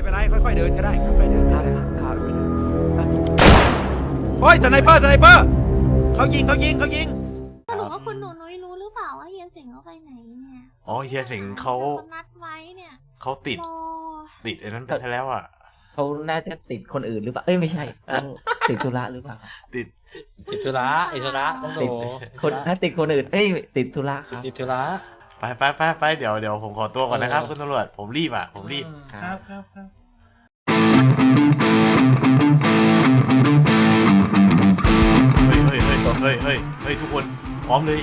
ไม่เป็นไรค่อยๆเดินก็ได้ค่อยๆเดินก็ได้ครับโอ้ยสไนเปอร์สไนเปอร์เขายิงเขายิงเขายิงสรุปว่าคุณหนูนุ้ยรู้หรือเปล่าว่าเฮียสิงห์เขาไปไหนเนี่ยอ๋อเฮียสิงห์เขานัดไว้เนี่ยเขาติดโอ้ติดไอ้นั้นไปซะแล้วอะเขาน่าจะติดคนอื่นหรือเปล่า เอ้ยไม่ใช่ต้องติดธุระหรือเปล่า ติดอิทุระอิทุระต้องโดติดคนถ้าติดคนอื่น เอ้ยติดธุระครับอิทุระ ไปไปไปไปเดี๋ยวเดี๋ยวผมขอตัวก่อนนะครับ คุณตำรวจผมรีบอะ ผมรีบ ครับครับครับ เฮ้ยเฮ้ยเฮ้ยเฮ้ยเฮ้ยเฮ้ยทุกคนพร้อมเลย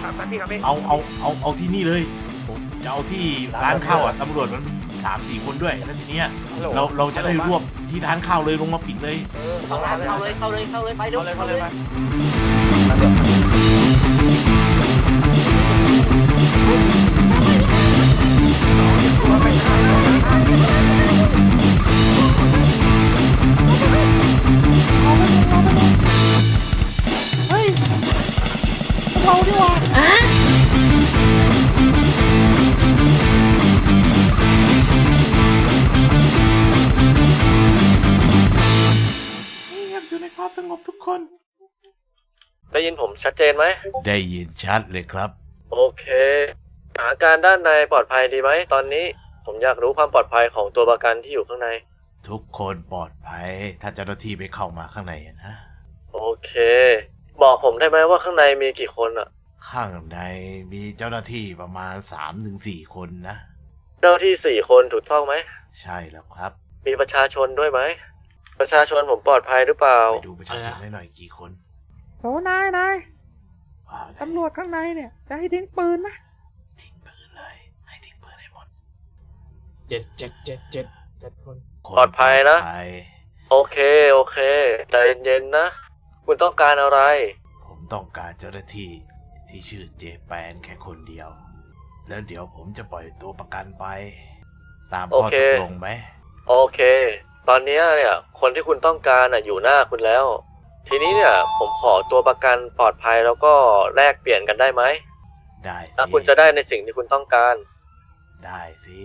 เอาเอาเอาเอาที่นี่เลยผมจะเอาที่ร้านข้าวอะตำรวจมันมีสามสี่คนด้วยแล้วทีเนี้ยเราเราจะได้รวบที่ร้านข้าวเลยลงมาปิดเลย เข้าเลยเข้าเลยเข้าเลยเข้าเลยไปดูเข้าเลยไปนี่ ชัดเจนไหม ได้ยินชัดเลยครับ โอเคสถานการณ์ด้านในปลอดภัยดีไหมตอนนี้ผมอยากรู้ความปลอดภัยของตัวประกันที่อยู่ข้างใน ทุกคนปลอดภัย ถ้าเจ้าหน้าที่ไปเข้ามาข้างในอะนะ โอเค บอกผมได้ไหมว่าข้างในมีกี่คนอะข้างในมีเจ้าหน้าที่ประมาณสามถึงสี่คนนะ เจ้าที่สี่คนถูกต้องไหม ใช่แล้วครับ มีประชาชนด้วยไหม ประชาชนผมปลอดภัยหรือเปล่า ไปดูประชาชนให้หน่อยกี่คน โอ้นายนาย ว่าไงตำรวจข้างในเนี่ย จะให้ทิ้งปืนไหมทิ้งปืนเลย ให้ทิ้งปืนให้หมดเจ็ดเจ็ดเจ็ดเจ็ดเจ็ดคนคนปลอดภัยนะปลอดภัยโอเค โอเค ใจเย็นๆนะ คุณต้องการอะไร ผมต้องการเจ้าหน้าที่ที่ชื่อเจแปนแค่คนเดียว แล้วเดี๋ยวผมจะปล่อยตัวประกันไป ตามข้อโอเคตกลงไหม โอเค ตอนเนี้ยเนี่ย คนที่คุณต้องการอะอยู่หน้าคุณแล้ว ทีนี้เนี่ยผมขอตัวประกันปลอดภัยแล้วก็แลกเปลี่ยนกันได้ไหมได้สิถ้าคุณจะได้ในสิ่งที่คุณต้องการ ได้สิ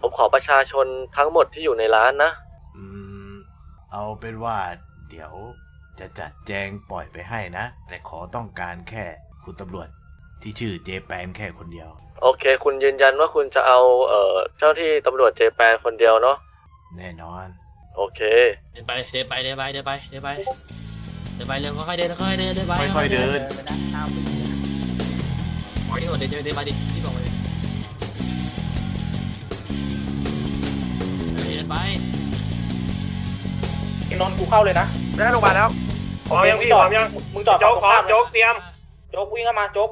ผมขอประชาชนทั้งหมดที่อยู่ในร้านนะ อืม เอาเป็นว่า เดี๋ยวจะจัดแจงปล่อยไปให้นะ แต่ขอต้องการแค่คุณตำรวจที่ชื่อเจแปนแค่คนเดียว โอเค คุณยืนยันว่าคุณจะเอาเอ่อเจ้าที่ตำรวจเจแปนคนเดียวเนาะแน่นอน โอเค เดินไปเดินไปเดินไปเดินไปเดินไป เดินไปเร็วค่อยๆเดินค่อยๆเดินเดินไปค่อยๆเดินอ๋อนี่ก่อนเดินเดินเดินไปดิที่บอกเลยเดินไปนอนกูเข้าเลยนะได้โรงพยาบาลแล้วพร้อมยังพี่พร้อมยังมึงจอดโจ๊กพร้อมโจ๊กเตรียมโจ๊กวิ่งเข้ามาโจ๊ก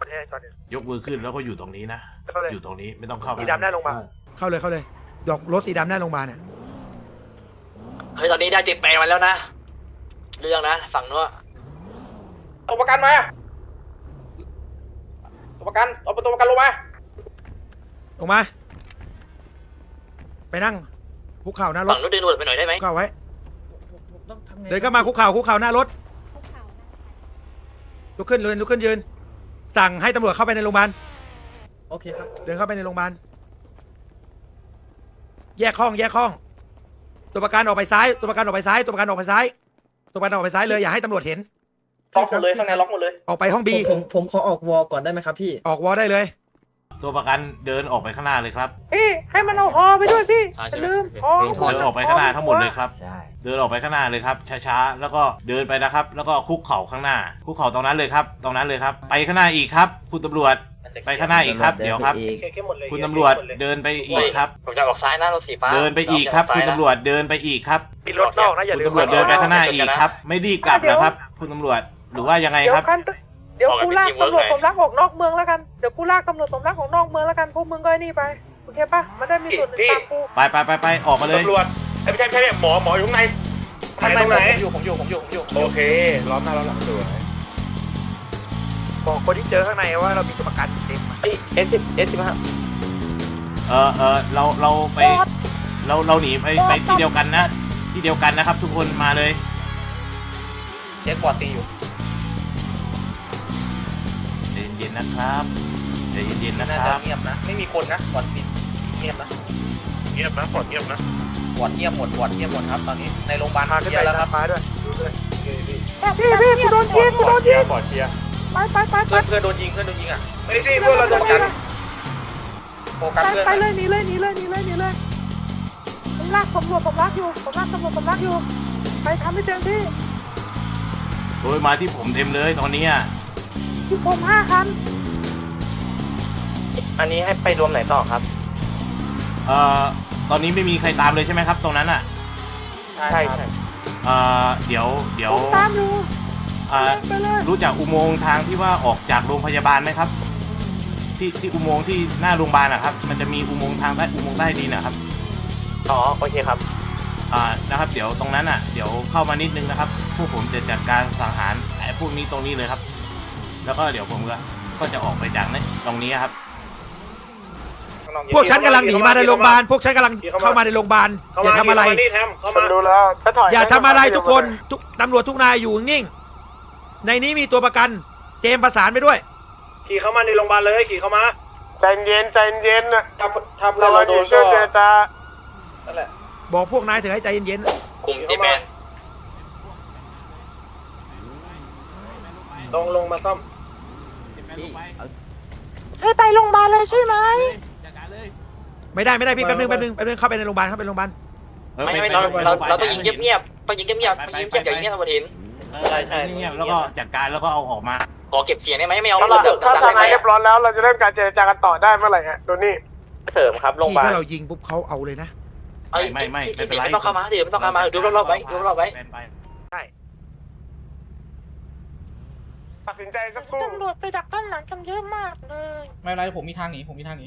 ประเทศก่อนเดี๋ยวยกมือขึ้นแล้วก็อยู่ตรงนี้นะ เข้าเลย อยู่ตรงนี้ไม่ต้องเข้าไปสีดำได้โรงพยาบาลเข้าเลยเข้าเลยดอกรถสีดำได้โรงพยาบาลเนี่ยเฮ้ยตอนนี้ได้เจ็บแปลงมาแล้วนะ เรื่องนะฝั่งนู้นตัวประกันมาตัวประกันเอาตัวประกันลงมาลงมา ไปนั่งคุกเข่าหน้ารถฝั่งนู้นดึงตำรวจไปหน่อยได้ไหมคุกเข่าไว้เดินเข้ามาคุกเข่าคุกเข่าหน้ารถคุกเข่าลุกขึ้นเลยลุกขึ้นยืน สั่งให้ตำรวจเข้าไปในโรงพยาบาล โอเคครับ เดินเข้าไปในโรงพยาบาล แยกห้องแยกห้อง ตัวประกันออกไปซ้าย ตัวประกันออกไปซ้าย ตัวประกันออกไปซ้าย ตัวประกันออกไปซ้ายเลยอย่าให้ตำรวจเห็น ล็อกหมดเลยข้างในล็อกหมดเลย ออกไปห้องบีผมผมขอออกวอลก่อนได้ไหมครับพี่ ออกวอลได้เลย ตัวประกันเดินออกไปข้างหน้าเลยครับ พี่ให้มันเอาฮอไปด้วยพี่ใช่อย่าใช่ไหมลืมฮอเดินออกไปข้างหน้าทั้งหมดเลยครับ ใช่ เดินออกไปข้างหน้าเลยครับ ช้าๆ แล้วก็เดินไปนะครับ แล้วก็คุกเข่าข้างหน้า คุกเข่าตรงนั้นเลยครับ ตรงนั้นเลยครับ ไปข้างหน้าอีกครับ คุณตำรวจ ไปข้างหน้าอีกครับเดี๋ยวครับเคลียร์หมดเลยคุณตำรวจเดินไปอีกครับ ผมจะออกซ้ายนะรถสีฟ้าเดินไปอีกครับ คุณตำรวจเดินไปอีกครับมีรถนอกนะอย่าคุณลืมตำรวจเดินไปข้างหน้าอีกครับ ไม่รีบกลับเหรอครับ คุณตำรวจหรือว่ายังไงเดี๋ยควรับกันเดี๋ยวกูลากตำรวจสมรักออกนอกเมืองแล้วกันเดี๋ยวกูลากตำรวจสมรักออกนอกเมืองแล้วกันพวกมึงก็ไอ้นี่ไปโอเคปะมันได้มีส่วนหนึ่งตามกูไปไปไปไปออกมาเลยตำรวจเอ้ยไม่ใช่ไม่ใช่หมอหมออยู่ข้างในข้างในตรงไหนผมอยู่ผมอยู่ผมอยู่ผมอยู่โอเคล้อมหน้าล้อมหลังสวยบอกคนที่เจอข้างในว่าเรามีตัวประกัน เต็มมาเอ้เอสสิบเอสสิบห้าเออเออเราเราไปเราเราหนีไปไปที่เดียวกันนะ ที่เดียวกันนะครับ ทุกคนมาเลยเอสกว่าตีอยู่ใจเย็นๆนะครับใจเย็นๆนะน่าคจะรับ เงียบนะไม่มีคนนะก่อนปิดเงียบนะเงียบนะก่อนเงียบนะควอดเงียบหมดวอดเงียบหมดครับ ตอนนี้ในโรงพยาบาลเคลียร์แล้วครับพี่พี่กูโดนยิงกูโดนยิงปอดเคลียร์ไปไปไปไปเพื่อนเพื่อนโดนยิงเพื่อนโดนยิงอะ ไม่พี่พวกเราจะประกันโฟกัสไปเพื่อนไปเลยหนีเลยหนีเลยหนีเลยหนีเลยผมลากตำรวจผมลากอยู่ผมลากตำรวจผมลากอยู่ ไปทำให้เต็มที่โดยมาที่ผมเต็มเลยตอนนี้อะที่ผมห้าคันอันนี้ให้ไปรวมไหนต่อครับ เอ่อตอนนี้ไม่มีใครตามเลยใช่ไหมครับ ตรงนั้นอะใช่ใช่เอ่อเดี๋ยวเดี๋ยวผมตามอยู่อ่าไปเลยรู้จักอุโมงค์ทางที่ว่าออกจากโรงพยาบาลไหมครับ ที่ที่อุโมงค์ที่หน้าโรงพยาบาลนะครับ มันจะมีอุโมงค์ทางใต้อุโมงค์ใต้ดินนะครับ อ๋อโอเคครับ อ่านะครับ เดี๋ยวตรงนั้นอะ เดี๋ยวเข้ามานิดนึงนะครับ พวกผมจะจัดการสังหารไอ้พวกนี้ตรงนี้เลยครับ แล้วก็เดี๋ยวผมก็ก็จะออกไปจากนี้ตรงนี้ครับ พวกฉันกำลังหนีมาในโรงพยาบาล พวกฉันกำลังเข้ามาในโรงพยาบาล อย่าทำอะไร นี่แทมเข้ามา ดูแล้วถ้าถอยอย่าทำอะไรทุกคนทุกตำรวจทุกนายอยู่นิ่ง ในนี้มีตัวประกัน เจมส์ประสานไปด้วย ขี่เข้ามาในโรงพยาบาลเลยขี่เข้ามาใจเย็นใจเย็นนะถ้าถ้าเพื่อนเราโดนก็นั่นแหละบอกพวกนายเถอะให้ใจเย็นคุมเจแปนลงลงมาซ่อมให้ไปโรงพยาบาลเลยใช่ไหมๆไม่ได้ไม่ได้พี่แป๊บนึงแป๊บนึงแป๊บนึงเข้าไปในโรงพยาบาลเข้าไปในโรงพยาบาลเออไม่ปไม่ปเราไปเราโงพยบลเราต้องยิงให้มันห็นเงียบๆต้องยิงเงียบๆต้องยิงเงียบๆอย่างเงี้ยตำรวจเห็นเออใช่เงียบๆแล้วก็จัดการแล้วก็เอาออกมา ขอเก็บเสียงได้ไหมไม่เอาถ้าเรื่องถ้าดังทๆได้ไหมนายเรียบร้อยแล้วเราจะเริ่มการเจรจากันต่อได้เมื่อไหร่ฮะโดนี่เสริมครับโรงพที่ยาบาลถ้าเรายิงปุ๊บเขาเอาเลยนะเอ้ยไม่ไม่ไม่เป็นไรไม่ต้องเข้ามาเดี๋ยวไม่ต้องเข้ามาดูรอบๆไว้ดูรอบๆไว้ปตัดสินใจสักครู่ตำรวจไปดักด้านหลังกันเยอะมากเลยไม่เป็นไรผมมีทางหนีผมมีทางหนี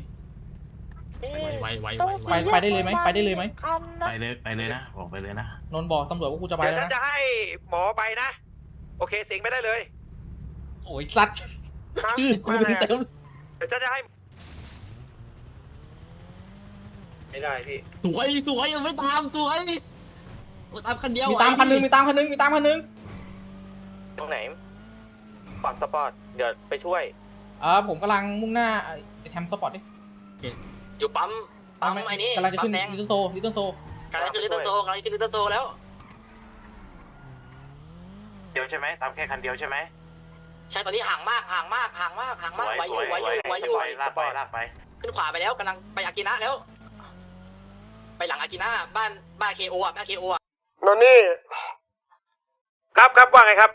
ไวไวไปไปได้เลยไหมไปได้เลยไหมไปเลยไปเลยนะบอกไปเลยนะนนท์บอกตำรวจว่ากูจะไปเดี๋ยวแล้วฉันนะจะให้หมอไปนะ โอเคสิงไปได้เลย โอ้ยสัตว์ชื่อกูเต็มเต็มเดี๋ยวฉันจะให้ไม่ได้พี่สวยสวยยังไม่ตามสวยตามคันเดียวมีตามคันนึงมีตามคันนึงมีตามคันนึงตรงไหนฝั่งสปอร์ตเดี๋ยวไปช่วยเออผมกำลังมุ่งหน้าไอ้แทมสปอร์ตดิอยู่ปั๊มปั๊มไอ้นี่กำลังจะขึ้นปั๊มแดงลิตเติ้ลโซลิตเติ้ลโซกำลังจะขึ้นลิตเติ้ลโตกำลังจะขึ้นลิตเติ้ลโตแล้ว เดียวใช่ไหมตามแค่คันเดียวใช่ไหม ใช่ตอนนี้ห่างมากห่างมากห่างมากห่างมากไหวอยู่ไหวอยู่ไหวอยู่สวลากไปลากไป ขึ้นขวาไปแล้วกำลังไปอากินะแล้ว ไปหลังอากินะบ้านบ้านเคโออะบ้านเคโออะโนนี่ ครับครับว่าไงครับ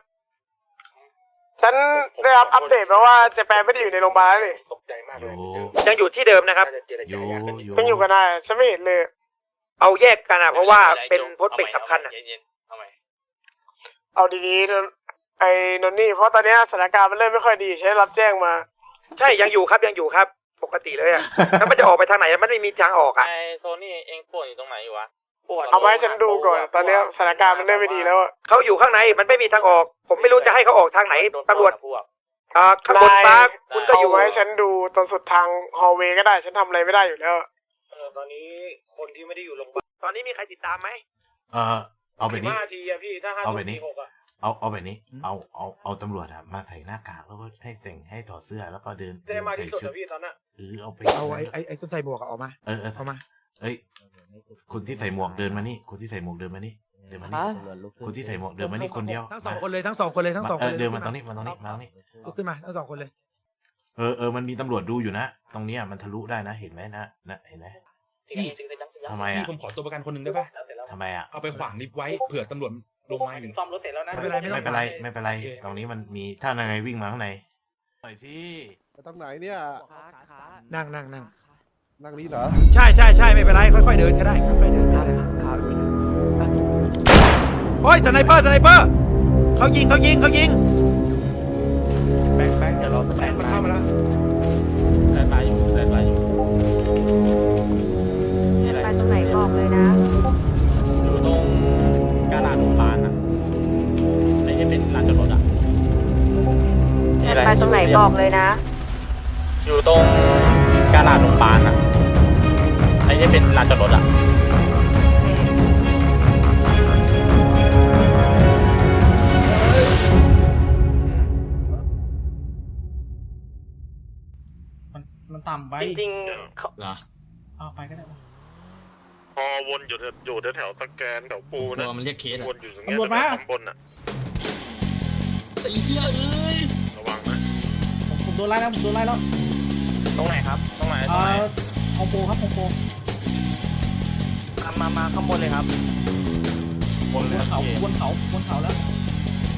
ฉันได้รับอัปเดตมาว่าเจแปนไม่ได้อยู่ในโรงพยาบาลนี่ตกใจมากเลยยังอยู่ที่เดิมนะครับอยู่อยู่ฉันอยู่กับนายฉันไม่เห็นเลย เอาแยกกันอะเพราะว่าเป็นพสต์เปกสำคัญอะเอาดีๆ ไอ้นนนี่เพราะตอนเนี้ยสถานการณ์มันเริ่มไม่ค่อยดีฉันได้รับแจ้งมาใช่ยังอยู่ครับยังอยู่ครับ ปกติเลยอะแล้วมันจะออกไปทางไหนมันไม่มีทางออกอะไอโซนี่เองปวดอยู่ตรงไหนอยู่วะปวดเอาไว้ฉันดูก่อน ตอนเนี้ยสถานการณ์มันเริ่มไม่ดีแล้วอะเขาอยู่ข้างในมันไม่มีทางออก ผมไม่รู้จะให้เขาออกทางไหนตำรวจพวก อ่าข้างบนฟ้าคุณก็เอาอยู่ไว้ฉันดูตอนสุดทางฮอลเวย์ก็ได้ ฉันทำอะไรไม่ได้อยู่แล้วเออตอนนี้คนที่ไม่ได้อยู่โรงพยาบาลตอนนี้มีใครติดตามไหมเออเอาแบบนี้ ห้าทีอะพี่ถ้าห้าเอาแบบนี้ หกอะ เอาเอาแบบนี้ เอาเอาเอาตำรวจอะมาใส่หน้ากากแล้วก็ให้แต่งให้ถอดเสื้อแล้วก็เดินได้มากใส่ที่สุดชุดอะพี่ตอนนั้นเออเอาไปเอาไอ้ไอ้ไอ้คนใส่หมวกอะออกมา เออเออเอามา เอ้ยคนที่ใส่หมวกเดินมานี่คนที่ใส่หมวกเดินมานี่เดินมานี่คนที่ใส่หมวกเดินมานี่คนเดียวทั้งสองคนเลยทั้งสองคนเลยทั้งสองเอคนอเลยเดินมาตรงนี้มาตรงนี้มาตรงนี้ลุกขึ้นมาทั้งสองคนเลยเออเออมันมีตำรวจดูอยู่นะ ตรงเนี้ยมันทะลุได้นะ เห็นไหมนะนะเห็นไหมจริงจริงจริงจริงทำไมพี่อะผมขอตัวประกันคนหนึ่งได้ปะทำไมอะเอาไปขวางลิฟต์ไว้เผื่อตำรวจ ลงมาอีก ซ่อมรถเสร็จแล้วนะไม่เป็นไรไม่ต้องไม่เป็นไรไม่เป็นไร โอเค ตรงนี้มันมีถ้ายังไงวิ่งมาข้างในหน่อยสิตรงไหนเนี่ยนั่งนั่งนั่ง นั่งนี้เหรอ ใช่ใช่ใช่ไม่เป็นไรค่อยๆเดินก็ได้ค่อยๆเดินก็ได้โอ้ยสไนเปอร์สไนเปอร์เขายิงเขายิงเขายิงแบงค์แบงค์เดี๋ยวเราแบงค์มันเข้าม ไปตรงไหนบอกเลยนะ อยู่ตรงกาลาดโรงพยาบาลอะไอ้ที่เป็นลานจอดรถอะมันมันต่ำไปจริงๆเขาเอาไปก็ได้วะไออวนอยู่อยู่แถวๆตะแกนแถวปูตันะวมันเรียกเคสอะวนอยู่ตรงเนี้ยตำรวจมาแถวๆตำบลอะ ไอ้เหี้ยเอ้ยระวังนะ ผมผมโดนไล่แล้วผมโดนไล่แล้วตรงไหนครับ ตรงไหนเอ่อคอมโบครับคอมโบมามาข้างบนเลยครับบนเขาบนเขาบนเขาแล้ว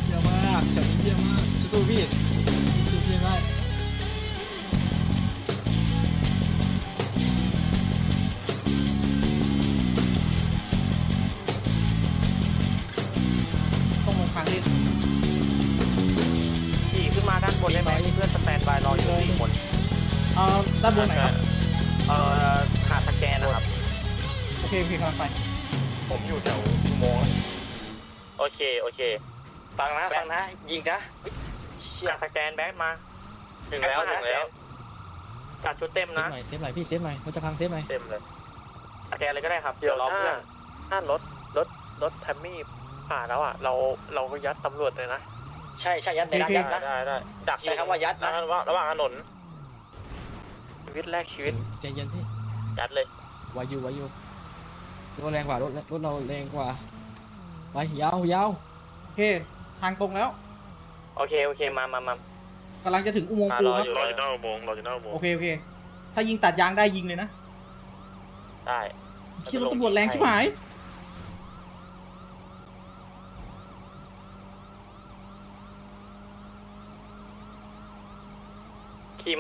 เยี่ยมมากจับเยี่ยมมากสู้ๆพี่สู้ๆพี่ได้าด้านบนได้ไหมเพื่อนสแตนบายรออยู่สี่คนเอ่อด้านบนไหนครับเอ่อหาดสแกนนะครับ โอเคโอเคกำลังไปผมอยู่แถวอุโมงค์โอเค โอเค ฟังนะ ฟังนะ ยิงนะเชี่ยสแกนแบ็คมา ถึงแล้ว ถึงแล้วจัดชุดเต็มเซฟนะหน่อยเซฟหน่อยพี่เซฟหน่อยเขาจะพังเซฟหน่อยเต็มเลยสแกนเลยก็ได้ครับ เดี๋ยวรอเพื่อนถ้ารถรถรถแทมมี่ผ่านแล้วอะ เราเราก็ยัดตำรวจเลยนะ ใช่ใช่ยัดในร้านยัดนะ ได้ได้ดักเลยครับว่ายัดนะ ระหว่างระหว่างถนนชีวิตแรกชีวิตใจเย็นพี่ยัดเลยวายูวายูรถแรงกว่ารถรถเราแรงกว่าไปยาวยาวโอเคทางตรงแล้วโอเคโอเคมามามากำลังจะถึงอุโมงค์ปูรอครับอยู่รออยู่หน้าอุโมงค์รออยู่หน้าอุโมงโอค์เคโอเค ถ้ายิงตัดยางได้ยิงเลยนะได้ขี่รถตำรวจแรงชิบหา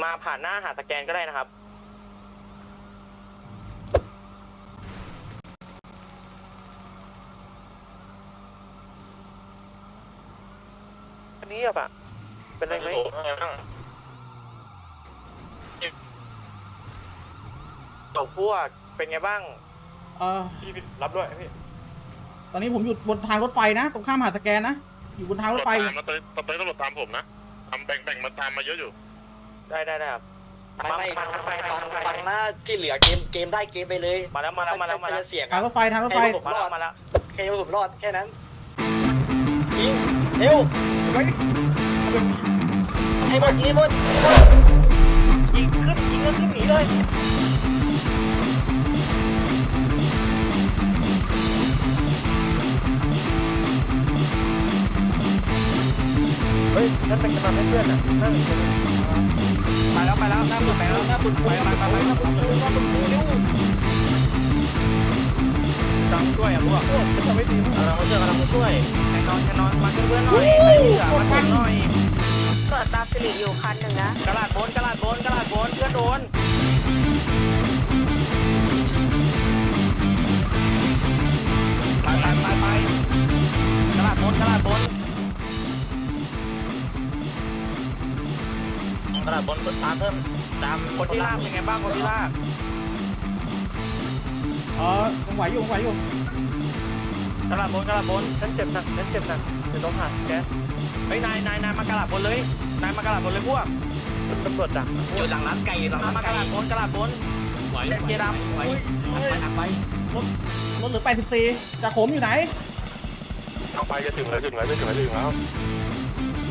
มาผ่านหน้าหาดสแกนก็ได้นะครับ อันนี้อะเป็นไรไหมตกพวกเป็นไงบ้างเอ่อพี่รับด้วยพี่ตอนนี้ผมอยู่บนทางรถไฟนะ ตรงข้ามหาดสแกนนะ อยู่บนทางรถไฟตามนะตอนนี้ตอนนี้ตำรวจตามผมนะทำแบ่งแบ่งมาตามมาเยอะอยู่ ได้ได้ได้ครับไม่ไม่ฟังฟังฟังฟังนะที่เหลือเกมเกมได้เกมไปเลยมาแล้วมาแล้วมาแล้วมาแล้วเสียงทางรถไฟทางรถไฟให้ผมรอดมาแล้วแค่ผมรอดแค่นั้นยิงเร็วให้หมดยิงให้หมดยิงขึ้นยิงแล้วขึ้นหนีเลยเฮ้ยนั่นเป็นกำลังให้เพื่อนอะนั่นเป็นไป แล้วไปแล้วหน้าปุ่นไปแล้วหน้าบุญไปไปไปไปหน้าบุญหน้าบุญเร็วจังช่วยอะพวกจะไม่ดีมั้งเราเจอกันแล้วช่วยแคนนอนแคนนอนมาช่วยเพื่อนหน่อยไม่เหลือมาช่วยหน่อยเกิดตาสิริอยู่คันหนึ่งนะกระดาษบนกระดาษบนกระดาษบนเพื่อนโดน กระดาษบนตามเพิ่มตามคนที่ลากเป็นไงบ้างคนที่ลากเออผมไหวอยู่ผมไหวอยู่กระดาษบนกระดาษบนฉันเจ็บหนักฉันเจ็บหนักเดี๋ยวต้องหาแก๊สเฮ้ยนายนายนายมากระดาษบนเลยนายมากระดาษบนเลยพวกตำรวจดักอยู่หลังร้านไก่หลังร้านมากระดาษบนกระดาษบนไหวเล่นเกดำไหวไปหนักไปรถรถเหลือ84จากผมอยู่ไหนเอาไปจะถึงแล้วถึงแล้วจะถึงแล้วถึงแล้ว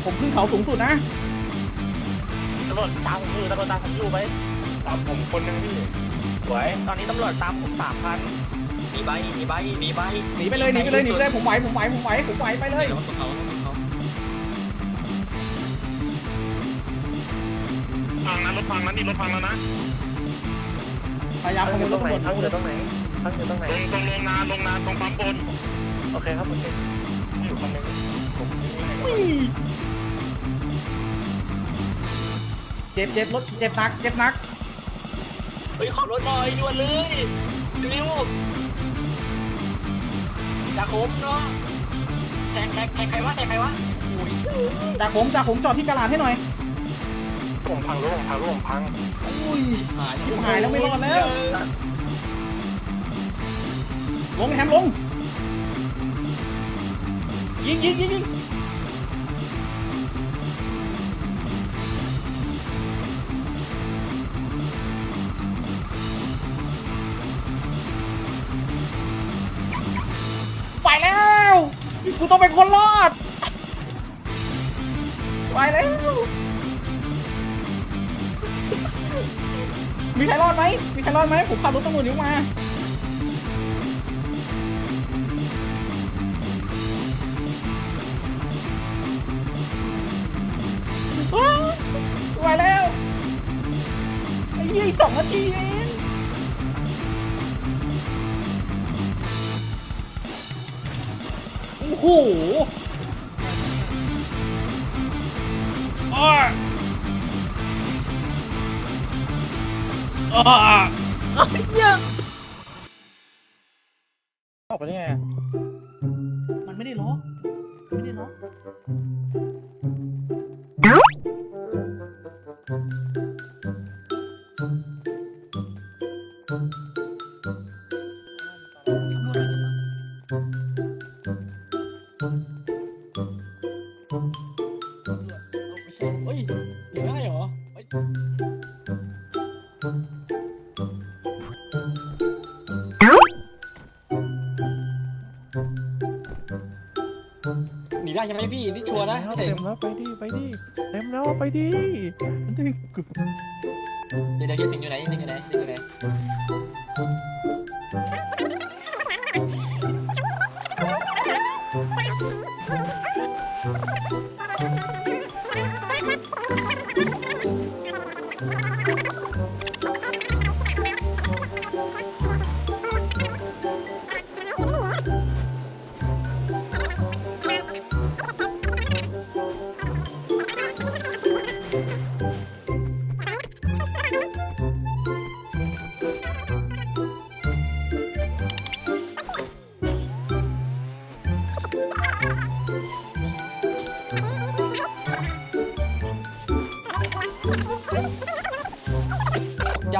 ผมขึ้นเขาสูงสุดนะตำรวจตามผมอยู่ตำรวจตามผมอยู่ไหมตามผมคนหนึ่งพี่สวยตอนนี้ตำรวจตามผมสามพันมีใบมีใบมีใบหนีไปเลยหนีไปเลยหนีไปเลยผมไหวผมไหวผมไหวผมไหวไปเลยเดี๋ยวบนเขาบนเขาพังนะรถพังนะนี่รถพังแล้วนะพยายามขโมยรถตำรวจทั้งอยู่ตรงไหนทั้งอยู่ตรงไหนตรงตรงลงนาลงนาตรงปั๊มบนโอเคครับโอเค จ็บเจ็บรถเจ็บหนักเจ็บหนักเฮ้ยขอรถหน่อยด่วนเลยเร็วจากผมเนาะแทงแทงแทงใครวะแทงใครวะจากผมจากผมจอดที่กระลาดให้หน่อยผมพังรถผมพังรถผมพังอุ้ยหายชิบหายแล้วไม่รอดแล้วลงแฮมลงยิงยิงยิงยิง ไปแล้วกูต้องเป็นคนรอดไปแล้วมีใครรอดไหมมีใครรอดไหมผมขับรถตำรวจนิ้วมาไปแล้วไอ้ยี่สองนาทีเอง โอ้โหอ้าอ้าออกไปได้ไงมันไม่ได้ล็อกไม่ได้ล็อก หนีได้ใช่ไหมพี่นี่ชัวร์นะพี่เต็เต็มมแล้วไปดิไปดิเต็มแล้วไปดิมันจะเดี๋ยวเดี๋ยวเฮียสิงอยู่ไหนสิงอยู่ไหนสิงอยู่ไหน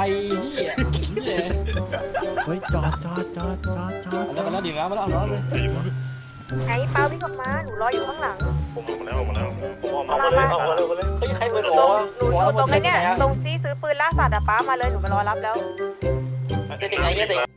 เฮียเฮียเฮ้ยจอดจอดจอดจอดจอดเอาแล้วมาแล้วดีแล้วมาแล้วเอาแล้วเลยไอ้เปาวิ่งออกมา หนูรออยู่ข้างหลัง ผมออกมาแล้วออกมาแล้วผมออกมาเอามาเลยเอามาเลยเอามาเลยเฮ้ยใครเปิดหนูโอ้หนูอยู่ตรงไอ้เนี่ย ตรงที่ซื้อปืนล่าสัตว์อะป้ามาเลย หนูมารอรับแล้วเฮียสิงไงเฮียสิง